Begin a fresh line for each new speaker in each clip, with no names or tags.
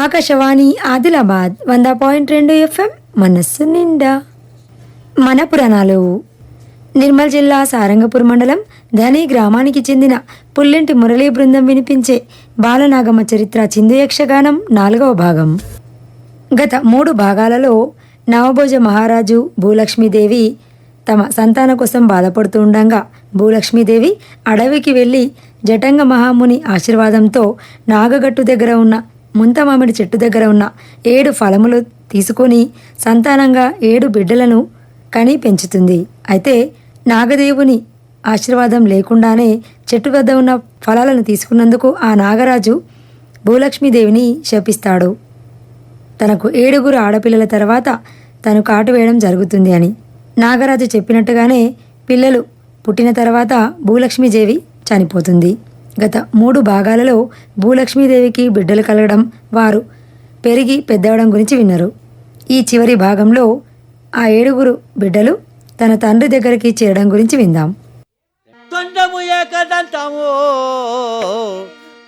ఆకాశవాణి ఆదిలాబాద్ వంద పాయింట్ రెండు ఎఫ్ఎం మనస్సు నిండా. మన పురాణాలు. నిర్మల్ జిల్లా సారంగపూర్ మండలం ధని గ్రామానికి చెందిన పుల్లెంటి మురళీ బృందం వినిపించే బాలనాగమ్మ చరిత్ర చిందు యక్షగానం నాలుగవ భాగం. గత మూడు భాగాలలో నవభోజ మహారాజు భూలక్ష్మీదేవి తమ సంతాన కోసం బాధపడుతూ ఉండగా భూలక్ష్మీదేవి అడవికి వెళ్ళి జటంగ మహాముని ఆశీర్వాదంతో నాగగట్టు దగ్గర ఉన్న ముంత మామిడి చెట్టు దగ్గర ఉన్న ఏడు ఫలములు తీసుకొని సంతానంగా ఏడు బిడ్డలను కని పెంచుతుంది. అయితే నాగదేవుని ఆశీర్వాదం లేకుండానే చెట్టు వద్ద ఉన్న ఫలాలను తీసుకున్నందుకు ఆ నాగరాజు భూలక్ష్మీదేవిని శపిస్తాడు. తనకు ఏడుగురు ఆడపిల్లల తర్వాత తను కాటు వేయడం జరుగుతుంది అని నాగరాజు చెప్పినట్టుగానే పిల్లలు పుట్టిన తర్వాత భూలక్ష్మీదేవి చనిపోతుంది. గత మూడు భాగాలలో భూలక్ష్మీదేవికి బిడ్డలు కలగడం వారు పెరిగి పెద్దవడం గురించి విన్నారు. ఈ చివరి భాగంలో ఆ ఏడుగురు బిడ్డలు తన తండ్రి దగ్గరికి చేరడం గురించి విందాం.
తొండము ఏకదంతము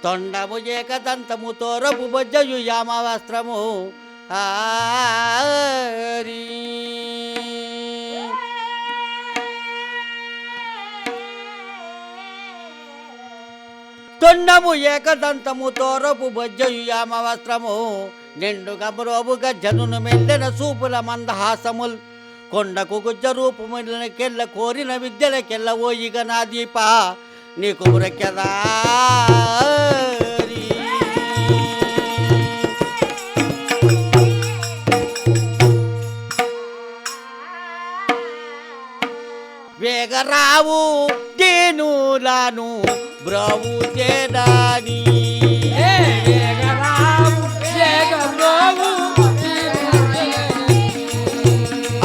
తొండము ఏకదంతము తోరపు బొజ్జయు యామవస్త్రము. ఆరీ తొండము ఏకదంతము తోరపు బొజ్జయు యామవస్త్రము నిండు గమరోబు గజ్జనును మెల్లెన సూపుల మందహాసముల్. కొండకు గుజ్జ రూపములన కెల్ల కోరిన విద్యల కెల్ల ఓయిగ నా దీప నీకు ఉరకెదా వేగరావు దేనులాను బ్రవు చేదాని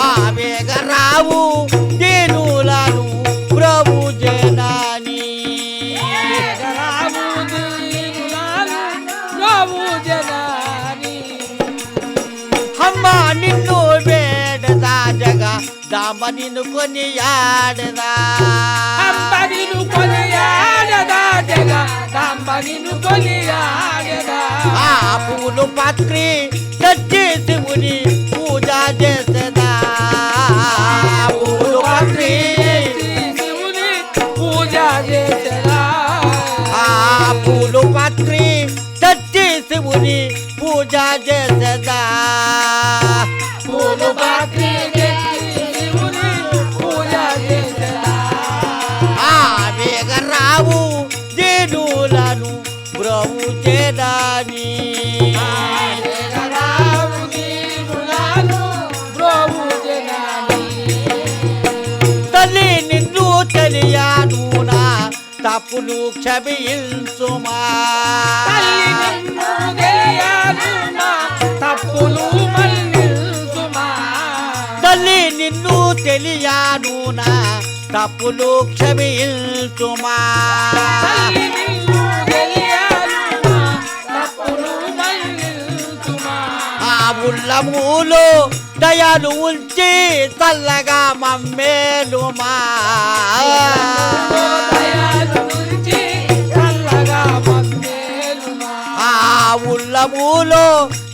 ఆ వేగరావు దేనులాను ప్రభు జనాని అమ్మ నిన్ను వేడదా జగ దామ నిన్ను కొని ఆడదా ఆ పూలు పత్రి తెచ్చి శివుని పూజ చేసేదా తప్పులు క్షమించుమా?
తప్పులు
తల్లి నిన్ను తెలియాను నా తప్పులు క్షమించుమా ఉల్లములో దయాలు ఉంచి చల్లగా మమ్మేలుమా? ఉల్లములో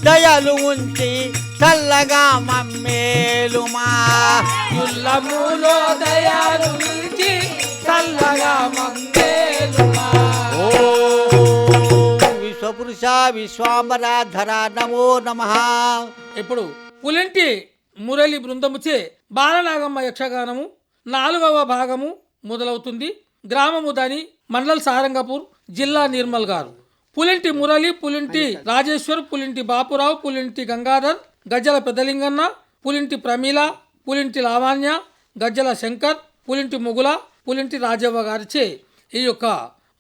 దయలు ఉంచి చల్లగా మమ్మేలుమా.
ఉల్లములో దయాలు నుంచి చల్లగా మమ్మేలుమా.
ఓ విశ్వపురుష విశ్వాంబరాధర నమో నమః.
ఇప్పుడు పులింటి మురళి బృందముచే బాలనాగమ్మ యక్షగానము నాలుగవ భాగము మొదలవుతుంది. గ్రామము దాని మండల్ సారంగపూర్ జిల్లా నిర్మల్ గారు. పులింటి మురళి పులింటి రాజేశ్వర్ పులింటి బాపురావు పులింటి గంగాధర్ గజ్జల పెద్దలింగన్న పులింటి ప్రమీల పులింటి లావాణ్య గజ్జల శంకర్ పులింటి ముగుల పులింటి రాజవ్వ గారిచే ఈ యొక్క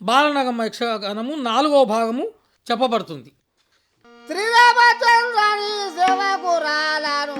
బాలనాగమ్మ యక్షగానము నాలుగవ భాగము చెప్పబడుతుంది.
శ్రీరామచంద్రాని సేవకురాలను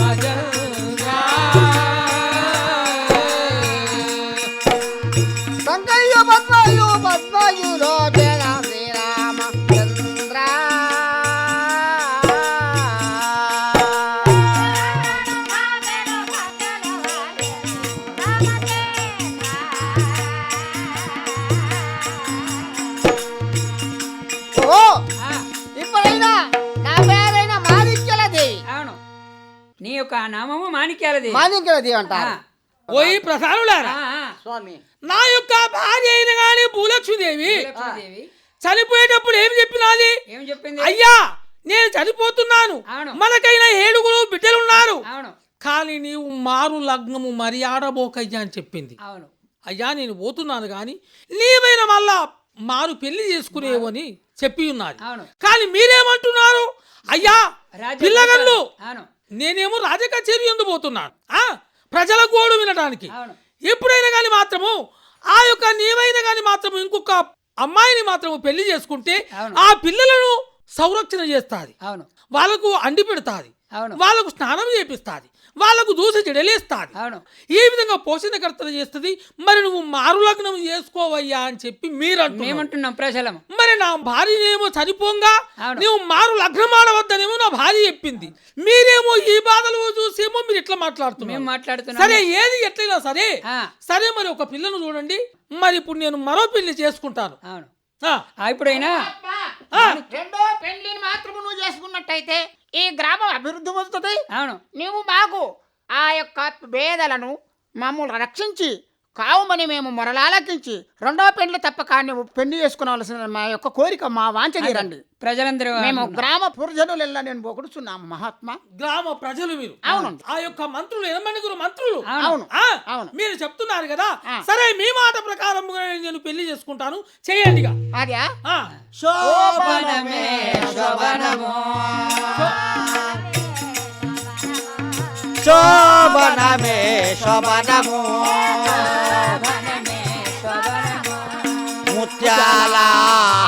啊呀！మాణిక్యాలది.
అంటారు.
పోయి.
స్వామి.
నా యొక్క భార్య అయిన గాని భూలక్ష్మీదేవి
లక్ష్మీదేవి
చనిపోయేటప్పుడు ఏం చెప్పినాది?
ఏం చెప్పింది?
అయ్యా నేను చనిపోతున్నాను. మనకైనా ఏడుగురు బిడ్డలున్నారు.
అవును.
కానీ నీవు మారు లగ్నము మరి ఆడబోకయ్యా అని చెప్పింది.
అవును.
అయ్యా నేను పోతున్నాను కానీ నీవైనా మళ్ళా మారు పెళ్ళి చేసుకునేవు అని చెప్పి ఉన్నది.
అవును.
కానీ మీరేమంటున్నారు? అయ్యా పిల్లగళ్ళు. నేనేమో రాజ కచేరి ఎందు పోతున్నాను? ఆ? ప్రజల గోడు వినడానికి. ఎప్పుడైనా కానీ మాత్రము ఆ యొక్క నీవైనా కానీ మాత్రము ఇంకొక అమ్మాయిని మాత్రము పెళ్ళి చేసుకుంటే. ఆ పిల్లలను సంరక్షణ చేస్తాది. వాళ్ళకు అండి పెడతాది. వాళ్ళకు స్నానం చేపిస్తాది. వాళ్ళకు దూసి చెడలేస్తాది
అవును.
ఈ విధంగా పోషణకర్తలు చేస్తుంది? మరి నువ్వు మారు లగ్నం చేసుకోవయ్యా అని చెప్పి మీరు
మేమంటున్నాం ప్రజలం
మరి నా భార్యనేమో చనిపోంగా. నువ్వు మారు లగ్నం ఆడవద్దనేమో నా భార్య చెప్పింది. మీరేమో ఈ బాధలు చూసేమో మీరు ఇట్లా మాట్లాడుతున్నారు.
మాట్లాడుతున్నాం.
సరే ఏది ఎట్లయినా సరే. సరే మరి ఒక పిల్లను చూడండి. మరి ఇప్పుడు నేను మరో పెళ్ళి చేసుకుంటాను.
అవును. ఇప్పుడైనా?
రెండో పెళ్ళిని మాత్రము నువ్వు చేసుకున్నట్టయితే ఈ గ్రామం అభివృద్ధి పొందుతుంది
అవును.
నీవు మాకు ఆ యొక్క పేదలను మమ్మల్ని రక్షించి కావుమని మేము మొరలాలకించి రెండో పెళ్ళి తప్పక నువ్వు పెళ్ళి చేసుకునవలసిన మా యొక్క కోరిక మా వాంఛ తీరండి
ప్రజలందరూ
మేము గ్రామ పురుజనులెల్లా నేను పొగుడుచున్నాము మహాత్మా.
గ్రామ ప్రజలు మీరు.
అవునండి.
ఆ యొక్క మంత్రులు ఎనమణిగురు మంత్రులు.
అవును.
ఆ,
అవును.
మీరు చెప్తున్నారు కదా. సరే మీ మాట ప్రకారం నేను పెళ్ళి చేసుకుంటాను. చేయండిగా.
అదే
శోభనము. శోభనమే శోభనము. ముత్యాల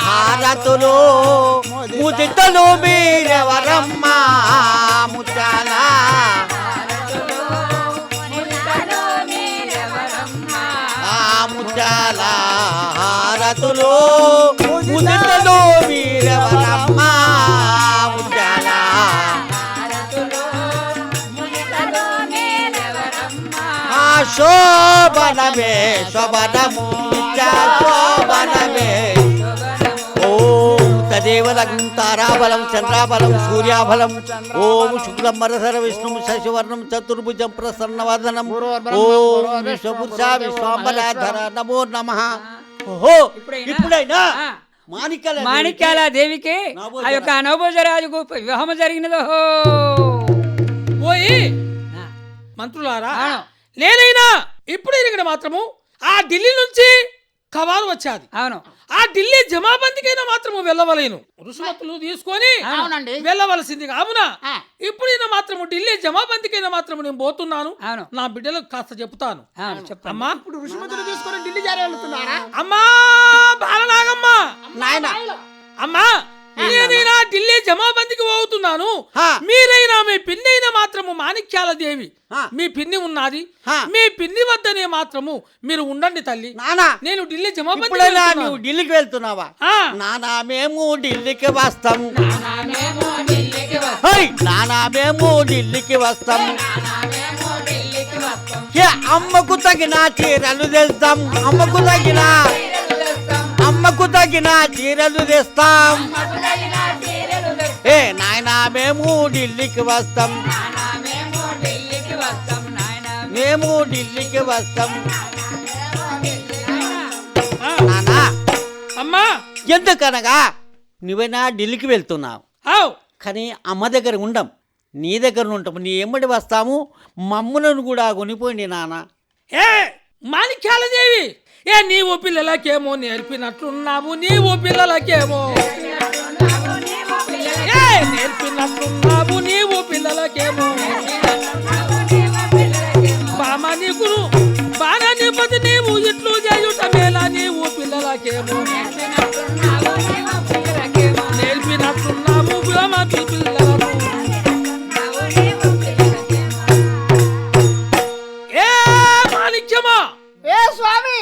హారతులు ముదితలు మీరెవరమ్మా? ముత్యాల ఆ ముత్యాల హారతులు ముదితలు మీరెవరమ్మా? ముత్యాల ఆ శోభనమే శోభనము. ఓం తారాబలం చంద్రాబలం సూర్యాబలం. ఓం శుక్లం మరసర విష్ణు శశివర్ణం చతుర్భుజం ప్రసన్నవదనం ఓం విశ్వపురుష విశ్వాంబరాధర నమో నమ. ఓహో
ఇప్పుడైనా-.
మాణిక్యాల
మాణిక్యాల దేవికి? ఆ యొక్క నవభోజరాజుకు వివాహం జరిగినదో.
పోయి
ఆ,
మంత్రులారా. నేనైనా ఇప్పుడు ఇక్కడ మాత్రము ఆ ఢిల్లీ నుంచి కవాలు వచ్చాది.
అవును.
ఆ ఢిల్లీ జమాబందీకైనా మాత్రము వెళ్ళవలేను. రుసుమతులు తీసుకొని
అవునండి.
వెళ్ళవలసింది. కావున
ఆ.
ఇప్పుడు ఈయన మాత్రము ఢిల్లీ జమాబందీకైనా మాత్రము నేను పోతున్నాను.
అవును.
నా బిడ్డలకు కాస్త చెప్తాను
అవును.
అమ్మా.
ఇప్పుడు ఋషిమతులు తీసుకొని ఢిల్లీ జారి వెళ్తున్నారా
అమ్మా బాలనాగమ్మ.
నాయన.
అమ్మా నేనైనా? ఢిల్లీ జమాబందీకి పోతున్నాను.
హా.
మీరైనా మీ పిన్ని అయినా మాత్రము మాణిక్యాల దేవి
హా.
మీ పిన్ని ఉన్నది.
హా.
మీ పిన్ని వద్దనే మాత్రము మీరు ఉండండి తల్లి.
నానా.
నేను ఢిల్లీ.
నువ్వు ఢిల్లీకి వెళ్తున్నావా? నానా మేము ఢిల్లీకి వస్తాం. హై! నానా మేము ఢిల్లీకి వస్తాం. ఏ, అమ్మకు తగిన చీరలు తెస్తాం. అమ్మకు తగిన అమ్మకు తగిన చీరలు తెస్తాం. ఏ నాయనా మేము ఢిల్లీకి వస్తాం. మేము ఢిల్లీకి వస్తాం. నానా
అమ్మా!
ఎందుకనగా నువ్వైనా ఢిల్లీకి వెళ్తున్నావు. కానీ అమ్మ దగ్గర ఉండం. నీ దగ్గర ఉంటాము నీ ఎమ్మడి వస్తాము. మమ్ములను కూడా కొనిపోయింది నాన్న
ఏ! మాణిక్యాల దేవి ఏ నీవు పిల్లలకేమో నేర్పినట్లున్నావు నీవు పిల్లలకేమో. ఏ నేర్పినట్లున్నావు నీవు పిల్లలకేమో. బామ నీకు బాగా నిపతి నీవు ఇట్లు చేయుట మేళ నీవు పిల్లలకేమో. నేర్పినట్లున్నావు పిల్లలకు. ఏ మాణిక్యమా?
ఏ స్వామి?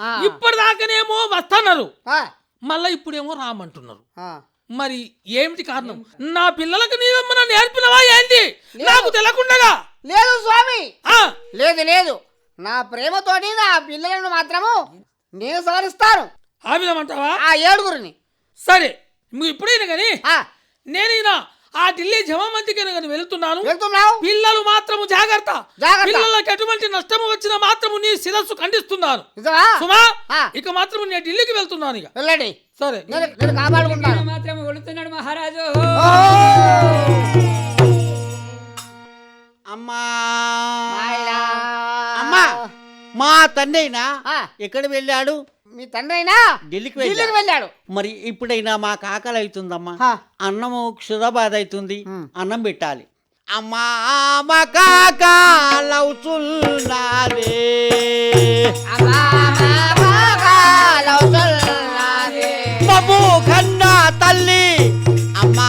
ఆ.
ఇప్పటిదాకానేమో వస్తున్నారు. మళ్ళా ఇప్పుడేమో రామంటున్నారు. మరి ఏమిటి కారణం? నా పిల్లలకు నీవేమన్నా నేర్పినవా ఏంటి? నాకు తెలియకుండగా
లేదు స్వామి.
ఆ,
లేదు లేదు. నా ప్రేమతోటి నా పిల్లలను మాత్రము నేను సవరిస్తాను
ఆ విధమంటావా?
ఆ ఏడుగురిని.
సరే నువ్వు ఇప్పుడైనా కానీ
ఆ,
నేనైనా ఆ ఢిల్లీ జమామంతికి నేను వెళ్తున్నాను.
వెళ్తున్నావు?
పిల్లలు మాత్రము జాగ్రత్త. పిల్లలకు ఎటువంటి నష్టము వచ్చినా మాత్రము నీ శిరస్సు ఖండిస్తున్నాను. సుమా. ఇక మాత్రము నేను ఢిల్లీకి వెళ్తున్నాను ఇక.
వెళ్ళండి.
సరే.
నేను నేను కాపాడుకుంటాను.
మాత్రం వెళుతున్నాడు మహారాజు.
అమ్మా. అమ్మా మా తండ్రి. ఎక్కడ వెళ్ళాడు?
మీ తండ్రి అయినా
ఢిల్లీకి
ఢిల్లీకి
వెళ్ళాడు. మరి ఇప్పుడైనా మాకు ఆకలి అవుతుందమ్మా. అన్నము క్షుధబాధ అవుతుంది. అన్నం పెట్టాలి. అమ్మా మా కాకాలవుతున్నారే మబ్బు కన్నా తల్లి. అమ్మా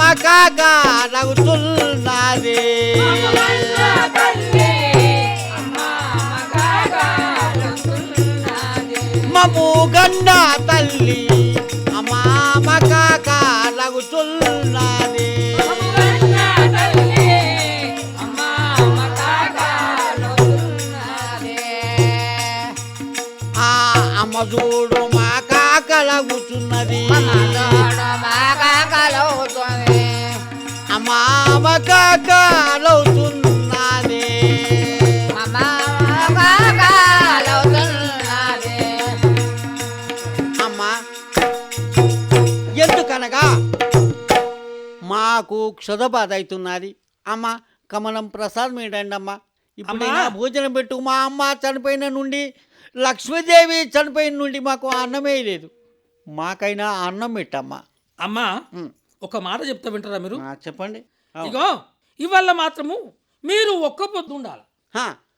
మా కాకాలవుతున్నారే అమ్మము గండ తల్లి అమామక కాలగుచున్నది ఆ అమ్మ చూడు మా కాకలగుచున్నది కాక కాలవుతున్నది మాకు క్షుధబాధ అవుతున్నది అమ్మ కమలం ప్రసాద్ మీడండి అమ్మ! ఇప్పుడైనా
అమ్మా.
భోజనం పెట్టు. మా అమ్మ చనిపోయిన నుండి లక్ష్మీదేవి చనిపోయిన నుండి మాకు అన్నమే లేదు. మాకైనా అన్నం పెట్టమ్మా.
అమ్మా. ఒక మాట చెప్తా వింటారా మీరు?
చెప్పండి.
ఇగో ఇవాళ మాత్రము మీరు ఒక్క పొద్దు ఉండాలి.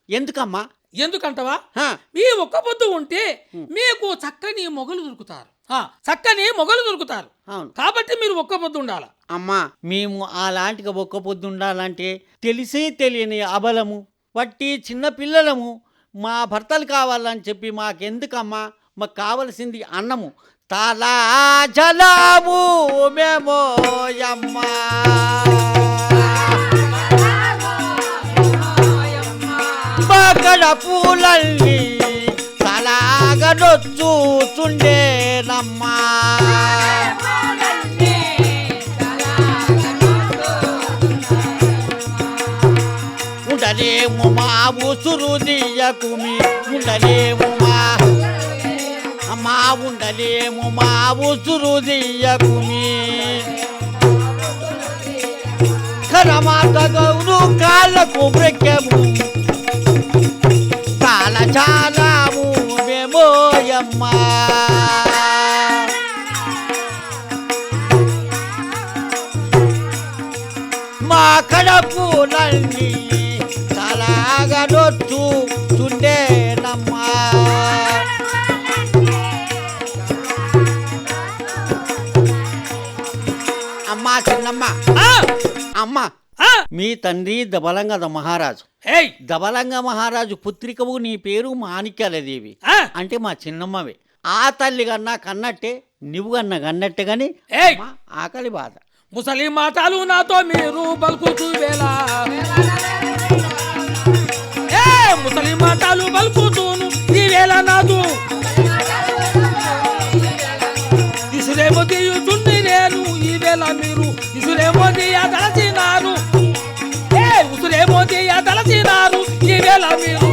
ఎందుకమ్మా?
ఎందుకంటవా?
హా,
మీ ఒక్క పొద్దు ఉంటే మీకు చక్కని మొగలు దొరుకుతారు. చక్కని మొగలు దొరుకుతారు.
అవును.
కాబట్టి మీరు ఒక్క పొద్దు ఉండాలి.
అమ్మా మేము అలాంటిగా ఒక్క పొద్దు ఉండాలంటే తెలిసి తెలియని అబలము వట్టి చిన్న పిల్లలము మా భర్తలు కావాలని చెప్పి మాకెందుకమ్మా? మాకు కావలసింది అన్నము. తలా జలము మేమోయమ్మా పూలల్ని తలాగనొచ్చుచుండేనమ్మా ఉండలేము మా ఉసురు దియకుమి ఉండలేము మా అమ్మా ఉండలేము మా ఉసురు దియకుమి కరమాత గౌరు కాళ్ళకు బ్రెక్కము కాల చాలా మేమోయమ్మా మా కడపు నల్లి తలాగా నొచ్చు చుండేనమ్మా మీ తండ్రి దబలంగద మహారాజు.
ఏయ్!
దబలంగ మహారాజు పుత్రికవు నీ పేరు మాణిక్యాలదేవి. అంటే మా చిన్నమ్మవే. ఆ తల్లి కన్నా కన్నట్టే నువ్వు కన్నా కన్నట్టే మా ఆకలి బాధ.
ముసలి మాటలు నాతో మీరు పలుకుతూ వేళ. ఏ ముసలి మాటలు పలుకుతూను ఈ వేళ నాదు. ఇసురేమో తీయుచుండి నేను ఈ వేళ మీరు. ఇసురేమో ఉసురేమో తీయదలచినారు ఈ వేళ మీరు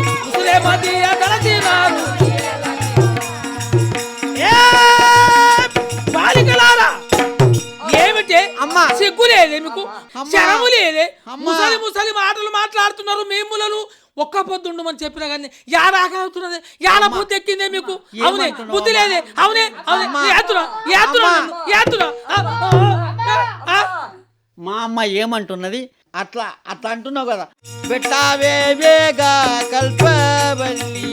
ఏ బాలికలారా ఏమిటే?
అమ్మా.
సిగ్గు లేదే మీకు. శరము లేదే. ముసలి ముసలి మాటలు మాట్లాడుతున్నారు మేములను. ఒక్క పొద్దుండమని చెప్పినా కానీ యారాకవుతున్నది యాడ
అమ్మా.
బుద్ధి ఎక్కిందే మీకు? అవునే బుద్ధి? లేదే. అవునే అవునే.
మా అమ్మ ఏమంటున్నది? అట్లా అట్లా అంటున్నావు కదా. పెట్టావే వేగా కల్పవల్లి.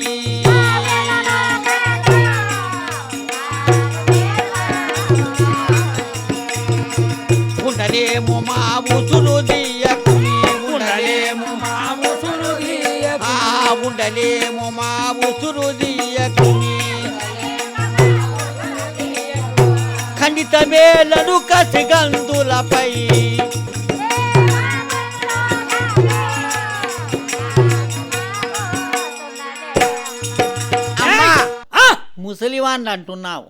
ఉండలేము మా ముసులు దియకుని ఉండలేము
మా ముసురు
ఆ ఉండలేము మా ఉసురు దియకు ఖండిత మేలను కసిగందులపై
ఆ,
ముసలివాణ్ణి అంటున్నావు.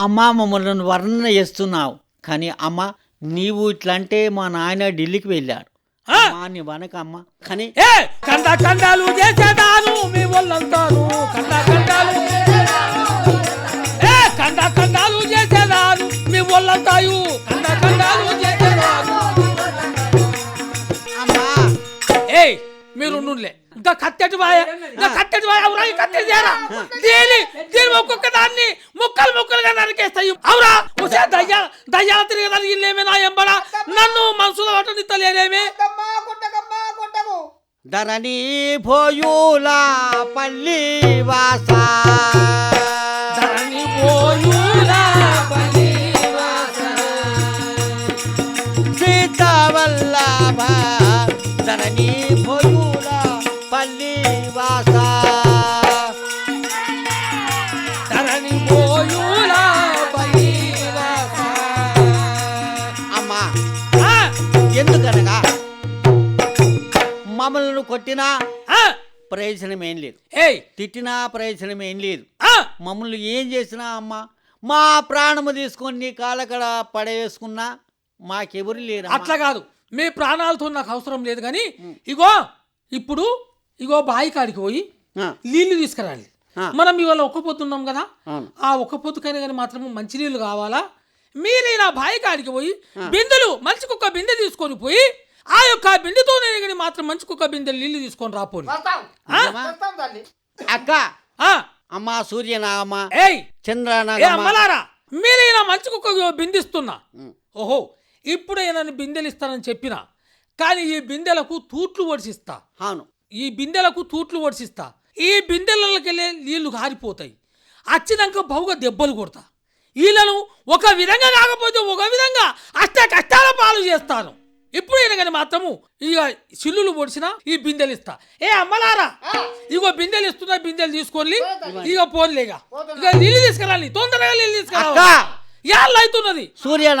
అమ్మా మమ్మల్ని వర్ణన చేస్తున్నావు. కానీ అమ్మ నీవు ఇట్లా అంటే మా నాయన ఢిల్లీకి వెళ్ళాడు.
ఆ?
అమ్మా నీ వనకమ్మ కానీ
ఏ! కండ కండాలు చేసేదాను మీ వాళ్ళంతాను చేసేదాను. మీ వాళ్ళంతాయు కండ కండాలు చేసేదాను. మీరు ఉండులే ఇంకా కత్తెటి వాయ ఇంకా కత్తెటి వాయ అవురా ఈ కత్తెటి చేరా దీని దీని ఒక్కొక్క దాన్ని ముక్కలు ముక్కలుగా నరికేస్తాయి. అవురా ఉసే దయ్యా దయ్యాల తిరిగేదాన్ని ఇల్లేమే నా ఎంబడా? నన్ను మనసులో పట్టనిత్తలేనేమే
ధరణి భోయులా పల్లి వాస.
ధరణి పోయులా బలివాస.
సీతావల్లభ ధరణి భోయులా పల్లి వాస.
పోయులా బలివాస.
అమ్మా ఎందుకనగా? మమ్మల్ని కొట్టినా ప్రయోజనం ఏం లేదు.
ఏయ్.
తిట్టినా ప్రయోజనం ఏం లేదు మమ్మల్ని ఏం చేసినా అమ్మ మా ప్రాణము తీసుకొని నీ కాలకడ పడవేసుకున్నా మాకెవరు లేరు
అట్లా కాదు. మీ ప్రాణాలతో నాకు అవసరం లేదు కానీ ఇగో ఇప్పుడు ఇగో బావి కాడికి పోయి నీళ్ళు తీసుకురాలి. మనం ఇవాళ ఒక్క పొద్దున్నాం కదా. ఆ ఒక్క పొద్దుకైనా కానీ మాత్రం మంచి నీళ్ళు కావాలా? మీరే నా బావి కాడికి పోయి బిందెలు మంచి కుక్క బిందె తీసుకొని పోయి ఆ యొక్క బిందెతో నేను కానీ మాత్రం మంచి కుక్క బిందె నీళ్ళు తీసుకొని రాపోని.
అక్క అమ్మ సూర్యనాగమ్మ
ఏయ్! ఏ
చంద్రనాగమ్మ
అమ్మలారా! మీరే నా మంచి కుక్క బిందిస్తున్నా. ఓహో ఇప్పుడే నన్ను బిందెలు ఇస్తానని చెప్పిన. కానీ ఈ బిందెలకు తూట్లు వడిసిస్తా
అవును.
ఈ బిందెలకు తూట్లు వడిసిస్తా ఈ బిందెలకెళ్ళే నీళ్ళు కారిపోతాయి వచ్చినాక బహుగా దెబ్బలు కొడతా. వీళ్ళను ఒక విధంగా కాకపోతే ఒక విధంగా అష్ట కష్టాల పాలు చేస్తాను. ఇప్పుడు కానీ మాత్రము ఇక సిల్లులు పొడిచిన ఈ బిందెలు ఇస్తా. ఏ అమ్మలారా ఇగో బిందెలు ఇస్తున్నా బిందెలు తీసుకొని ఇక పోన్లేగా ఇక. నీళ్ళు తీసుకురాలి తొందరగా నీళ్ళు తీసుకురావాలి. అవుతున్నది.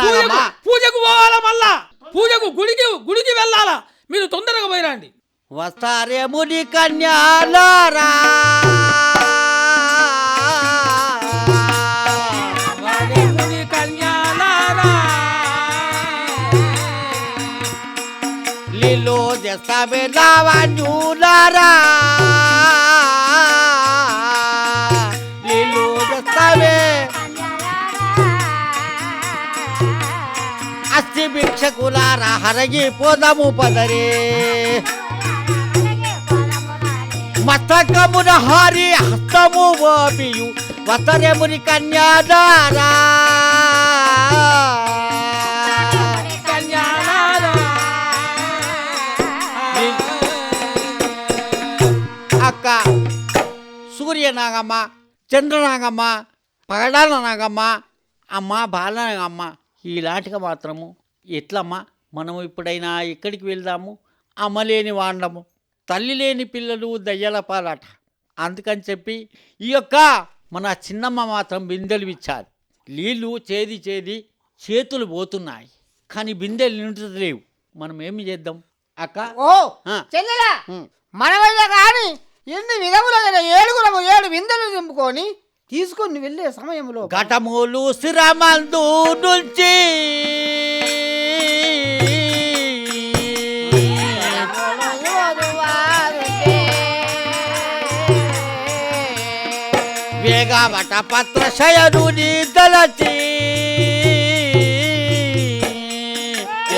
పూజకు- పూజకు పోవాలా మళ్ళా? పూజకు గుడికి గుడికి వెళ్ళాలా? మీరు తొందరగా పోయిరండి.
వస్తారే ముని కన్యాలారా
వాడేముని కన్యాలారా.
లీలో దస్తావే లావణ్యులారా లీలో దస్తావే అస్థి భిక్షకులారా హరగి పోదము పదరే మస్తకమున హారి హస్తము ఓపియు వతరెముని కన్యాదారా.
కన్యాలారా.
అక్క చంద్ర నాగమ్మ పగడాల నాగమ్మ అమ్మ బాలనాగమ్మ ఇలాంటిగా మాత్రము ఎట్లమ్మా? మనము ఇప్పుడైనా ఎక్కడికి వెళ్దాము? అమ్మలేని వాండము. తల్లి లేని పిల్లలు దయ్యాల పాలాట. అందుకని చెప్పి ఈ యొక్క మన చిన్నమ్మ మాత్రం బిందెలు ఇచ్చారు నీళ్ళు చేది చేది చేతులు పోతున్నాయి. కానీ బిందెలు నిండుతలేవు. మనం ఏమి చేద్దాం? అక్క?
ఓ. చెల్లెలా. మనమయ్య కానీ ఎన్ని విధములుగా ఏడుగురము ఏడు విందలు దింపుకొని తీసుకొని వెళ్ళే సమయంలో
ఘటములు స్థిరమందు నుంచి गावाचा पात्र सयरुनी दलती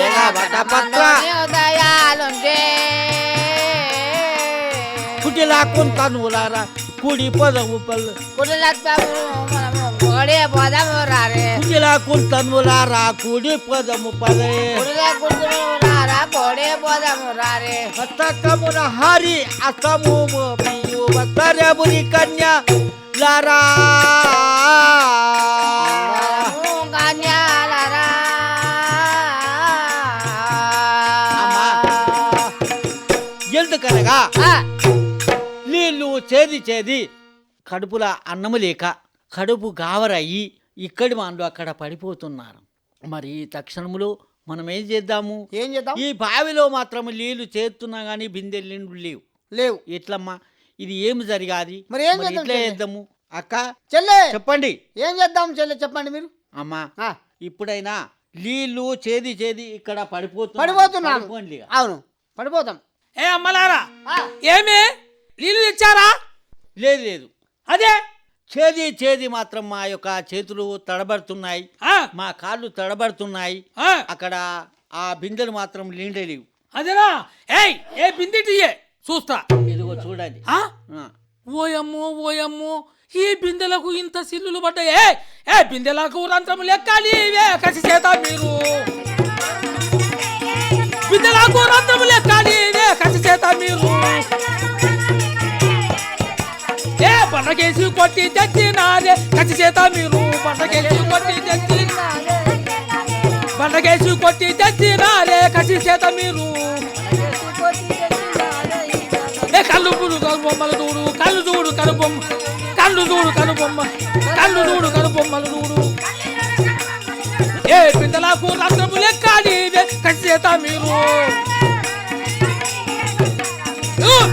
गावाचा पात्र कुटीला कोणता नोलारा कुडी पद उपल कुटीला कोणता नोलारा कुडी पद उपले हस्त कमुन हरी असमू मी युवत बुरी कन्या లారా ఎందుకనగా నీళ్ళు చేది చేది కడుపుల అన్నము లేక కడుపు గావరయ్యి ఇక్కడి వాళ్ళు అక్కడ పడిపోతున్నారు. మరి తక్షణములో మనం ఏం చేద్దాము?
ఏం చేద్దాం?
ఈ బావిలో మాత్రం నీళ్ళు చేస్తున్నా కానీ బిందెలు లేవు.
లేవు.
ఎట్లమ్మా? ఇది ఏమి జరిగాది?
మరి ఏం చేద్దాం
ఇట్లా
చెల్లె?
చేద్దాము? అక్క
చెల్లె!
చెప్పండి.
ఏం చేద్దాం చెల్లె? చెప్పండి మీరు.
అమ్మా
ఆ,
ఇప్పుడైనా నీళ్ళు చేది చేది ఇక్కడ పడిపోతుంది
పడిపోతున్నాం
పడిపోండి ఇక.
అవును పడిపోతాం.
ఏ అమ్మలారా
ఆ,
ఏమే? నీళ్ళు తెచ్చారా?
లేదు లేదు.
అదే?
చేది చేది మాత్రం మా యొక్క చేతులు తడబడుతున్నాయి.
ఆ,
మా కాళ్ళు తడబడుతున్నాయి.
ఆ,
అక్కడ ఆ బిందెలు మాత్రం నిండలేవు
అదేనా? ఏయ్ ఏ బిందెటియే చూస్తా.
ఇదిగో చూడండి.
ఓయమ్మో ఓయమ్మో ఈ బిందెలకు ఇంత సిల్లులు పడ్డాయి. ఏ ఏ బిందెలకు రంధ్రము లెక్కాలి. కసి చేత మీరు. బిందెలకు రంధ్రము లెక్కాలి. కసి చేత మీరు. ఏ పండగేసి కొట్టి తెచ్చినారే. కసి చేత మీరు. పండగేసి కొట్టి తెచ్చినారే పండగేసి కొట్టి తెచ్చినారే. కసి చేత మీరు. బొమ్మలు చూడు కళ్ళు చూడు కను బొమ్మ కళ్ళు చూడు కను బొమ్మ కళ్ళు చూడు కను బొమ్మలు చూడు. ఏ పిందలకు రంధ్రము లెక్కాలి కచ్చేత మీరు.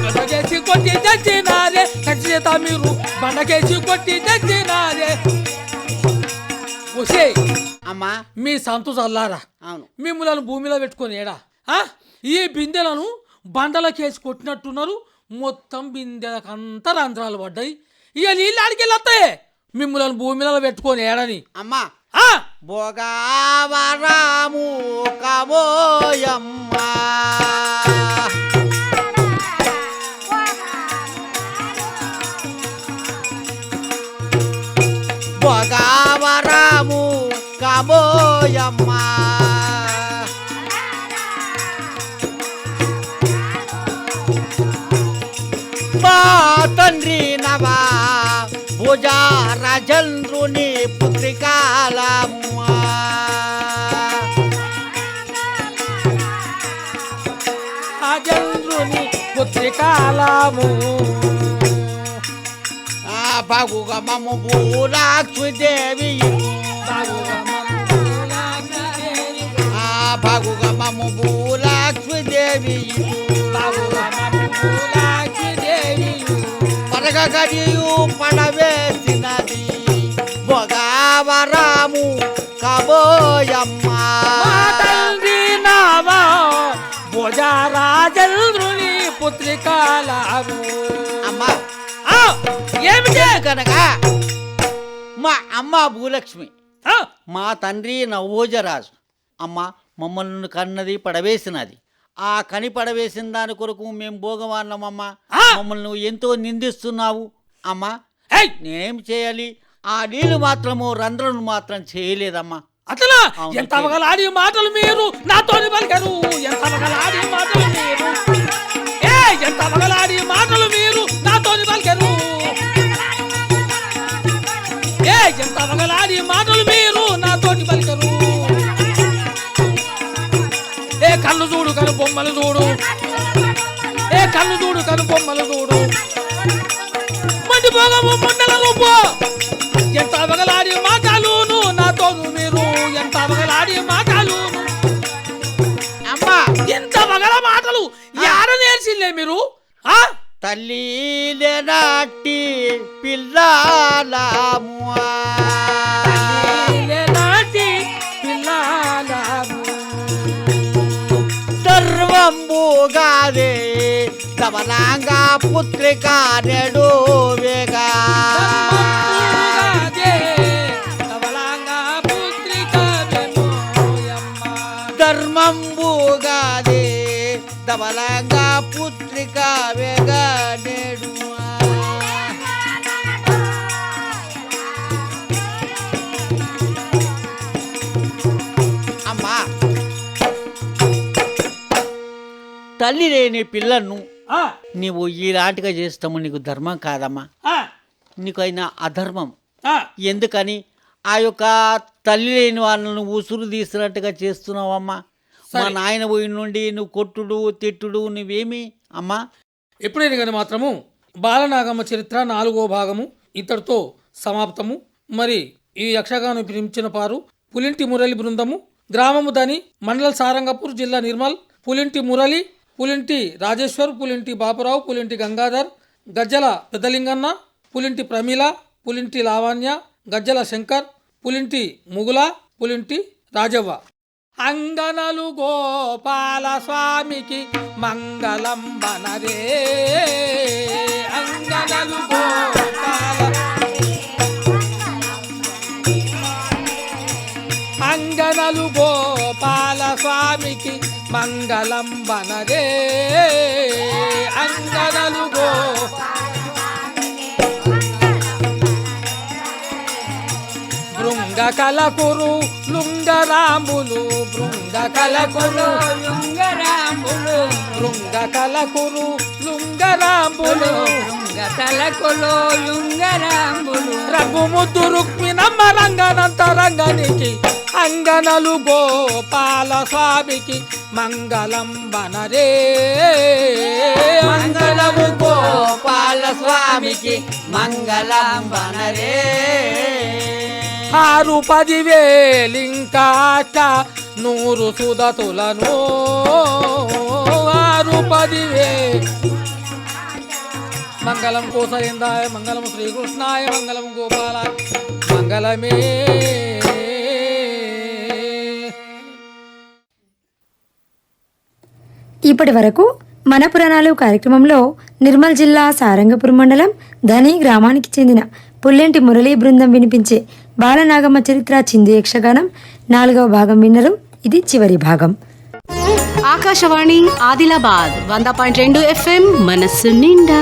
బండకేసి కొట్టి తెచ్చినారే కచ్చేత మీరు. బండకేసి కొట్టి తెచ్చినారే ఒసే
అమ్మా.
మీ సంతు చల్లారా.
అవును.
మిమ్మల్ని భూమిలో పెట్టుకొని ఏడా? ఆ? ఈ బిందెలను బండలకేసి కొట్టినట్టున్నారు. మొత్తం బిందెలకంతా రంధ్రాలు పడ్డాయి. ఇక నీళ్ళు ఆడికెళ్ళొస్తాయి మిమ్మల్ని భూమిలో పెట్టుకొని ఏడని.
అమ్మా.
ఆ?
భోగావరాము కబోయమ్మా రాజా రాజంద్రుని పుత్రికాలమ్మా
రాజంద్రుని పుత్రికాలము.
ఆ భగుగమము భూలాక్షిదేవి ఆ భగుగమము భూలాక్షిదేవి పరగగడియు పడవేసినది. భోగావరాము కబోయమ్మా.
తండ్రి నావా భుజ రాజేంద్రుని పుత్రికాలము
అమ్మా
ఏమిటి?
కనుక మా అమ్మ భూలక్ష్మి మా తండ్రి నవోజరాజు. అమ్మ మమ్మల్ని కన్నది పడవేసినది. ఆ కని పడవేసిన దాని కొరకు మేము భోగవాన్నమమ్మ! మమ్మల్ని నువ్వు ఎంతో నిందిస్తున్నావు అమ్మా. నేనేం చేయాలి? ఆ నీళ్ళు మాత్రము రంధ్రం మాత్రం చేయలేదమ్మా.
అట్లా ఎంత అవగలాడి మాటలు మీరు నాతోని పలికారు. ఎంత అవగలాడి మాటలు మీరు. ఏ ఎంత అవగలాడి మాటలు మీరు నాతోని పలికారు. ఏ ఎంత అవగలాడి మాటలు మీరు నాతోని పలికారు. బొమ్మలు చూడు. ఏ కళ్ళు చూడు కను బొమ్మలు చూడు. మండి భోగము మండల రూపు. ఎంత అవగలాడి మాటలును నాతోను మీరు. ఎంత అవగలాడి మాటలును.
అమ్మా
ఎంత అవగల మాటలు. యాడ నేర్చిందే మీరు? ఆ?
తల్లి నాటి పిల్లలము గారే తమనాంగా పుత్రిక నెడు వేగా.
ధర్మముగాదే, కమలాంగా
ధర్మంబుగాదే తమనాంగా పుత్రిక వేగా. తల్లి లేని పిల్లను నీవు ఈలాంటిగా చేస్తాము నీకు ధర్మం కాదమ్మా.
ఆ,
నీకైనా అధర్మం. ఎందుకని? ఆ యొక్క తల్లి లేని వాళ్ళను ఉసురు తీసినట్టుగా చేస్తున్నావమ్మా. మా. నాయన పోయి నుండి నువ్వు కొట్టుడు తిట్టుడు నువ్వేమి? అమ్మా.
ఎప్పుడైనా కానీ మాత్రము బాలనాగమ్మ చరిత్ర నాలుగో భాగము ఇంతటితో సమాప్తము. మరి ఈ యక్షగానం పిలిపించిన పారు పులింటి మురళి బృందము. గ్రామము దని మండల సారంగపూర్ జిల్లా నిర్మల్. పులింటి మురళి పులింటి రాజేశ్వర్ పులింటి బాపురావు పులింటి గంగాధర్ గజ్జల పెద్దలింగన్న పులింటి ప్రమీల పులింటి లావణ్య గజ్జల శంకర్ పులింటి ముగుల పులింటి రాజవ్వ. అంగనలు గోపాల స్వామికి మంగళం అంగనలు గోపాల అంగనలు గోపాల స్వామికి మంగళం వనరే అంగనలుగో కలకురు లుంగరాంబులు బృంగ కలకురు
లుంగరాంబులు
బృంగ కలకురు లుంగరాంబులు.
తలకులో లుంగరాంబులు.
రఘుముద్దు రుక్మిణమ్మ రంగనంత రంగనికి అంగనలు గోపాల స్వామికి మంగళం బనరే మంగళము
గోపాల స్వామికి మంగళం బనరే
ఆరు పదివేలింకాట నూరు సుదతులను ఆరు పదివే. మంగళం కోసరిందాయ మంగళం శ్రీకృష్ణాయ మంగళం గోపాల మంగళమే.
ఇప్పటి వరకు మన పురాణాలు కార్యక్రమంలో నిర్మల్ జిల్లా సారంగపురం మండలం ధని గ్రామానికి చెందిన పుల్లెంటి మురళీ బృందం వినిపించే బాలనాగమ్మ చరిత్ర చిందు యక్షగానం నాలుగవ భాగం విన్నరు. ఇది చివరి భాగం.
ఆకాశవాణి ఆదిలాబాద్ వంద పాయింట్ రెండు ఎఫ్ఎం మనస్సు నిండా.